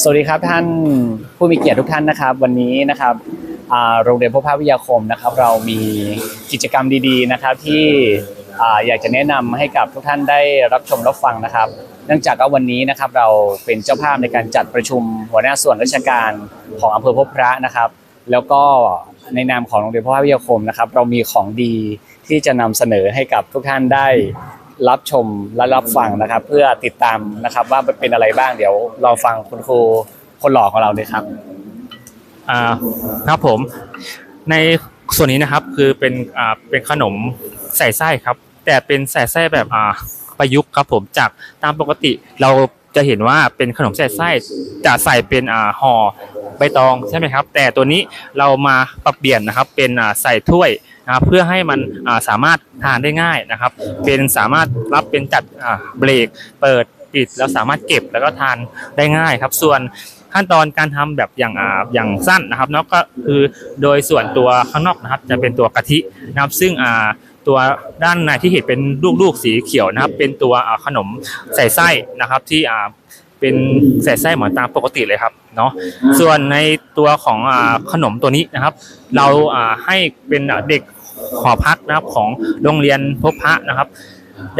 สวัสดีครับท่านผู้มีเกียรติทุกท่านนะครับ วันนี้นะครับโรงเรียนพระภาวิทยาคมนะครับ เรามีกิจกรรมดีๆนะครับที่อยากจะแนะนำให้กับทุกท่านได้รับชมรับฟังนะครับ เนื่องจากว่าวันนี้นะครับเราเป็นเจ้าภาพในการจัดประชุมหัวหน้าส่วนราชการของอำเภอพบพระนะครับ แล้วก็ในนามของโรงเรียนพระภาวิทยาคมนะครับ เรามีของดีที่จะนำเสนอให้กับทุกท่านได้ รับชมและรับฟังนะครับ เพื่อติดตามนะครับว่าเป็นอะไรบ้างเดี๋ยวเราฟังคุณครูคนหล่อของเราเลยครับ อ่าครับผม ในส่วนนี้นะครับคือเป็นอ่าเป็นขนมใส่ไส้ครับ แต่เป็นใส่ไส้แบบอ่าประยุกต์ครับผมจากตามปกติเราจะเห็นว่าเป็นขนมใส่ไส้จะใส่เป็นอ่าห่อใบตองใช่ไหมครับ แต่ตัวนี้เรามาปรับเปลี่ยนนะครับ เป็นอ่าใส่ถ้วย นะครับเพื่อให้มันสามารถทานได้ง่ายนะครับ เป็นสามารถรับเป็นจัดเบรกเปิดปิดแล้วสามารถเก็บแล้วก็ทานได้ง่ายครับ ส่วนขั้นตอนการทำแบบอย่างอ่าอย่างสั้นนะครับเนาะก็คือโดยส่วนตัวข้างนอกนะครับ จะเป็นตัวกะทินะครับ ซึ่งอ่าตัวด้านในที่เห็นเป็นลูกๆสีเขียวนะครับ เป็นตัวขนมใส่ไส้นะครับที่อ่าเป็นใส่ไส้เหมือนตามปกติเลยครับเนาะส่วนในตัวของขนมตัวนี้นะครับ เราให้เป็นเด็ก หอพักนะครับของโรงเรียนพบพระนะครับ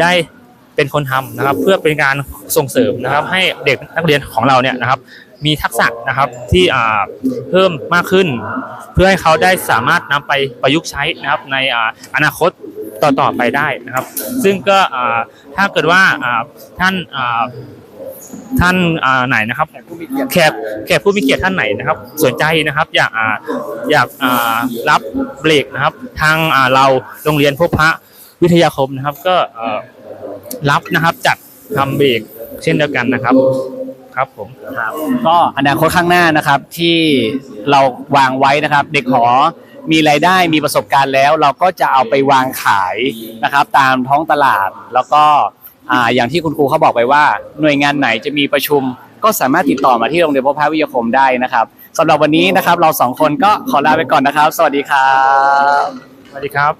ได้เป็นคนทำนะครับ เพื่อเป็นการส่งเสริมนะครับ ให้เด็กนักเรียนของเราเนี่ยนะครับ มีทักษะนะครับที่อ่าเพิ่มมากขึ้น เพื่อให้เขาได้สามารถนำไปประยุกต์ใช้นะครับ ในอนาคตต่อๆไปได้นะครับ ซึ่งก็ถ้าเกิดว่าท่าน ท่านอ่าไหนนะครับแขกแขกผู้มีเกียรติท่านไหนนะครับ สนใจนะครับอยากอ่าอยากอ่ารับเบรกนะครับ ทางอ่าเราโรงเรียนพบพระวิทยาคมนะครับ ก็เอ่อรับนะครับจัดทำเบรกเช่นเดียวกันนะครับครับผมก็อนาคตข้างหน้านะครับที่เราวางไว้นะครับ เด็กหอมีรายได้มีประสบการณ์แล้ว เราก็จะเอาไปวางขายนะครับ ตามท้องตลาดแล้วก็ อ่าอย่างที่คุณครูเขาบอกไปว่า หน่วยงานไหนจะมีประชุม ก็สามารถติดต่อมาที่โรงเรียนพระพาวิทยาคมได้นะครับสำหรับวันนี้นะครับเราสองคนก็ขอลาไปก่อนนะครับ สวัสดีครับ สวัสดีครับ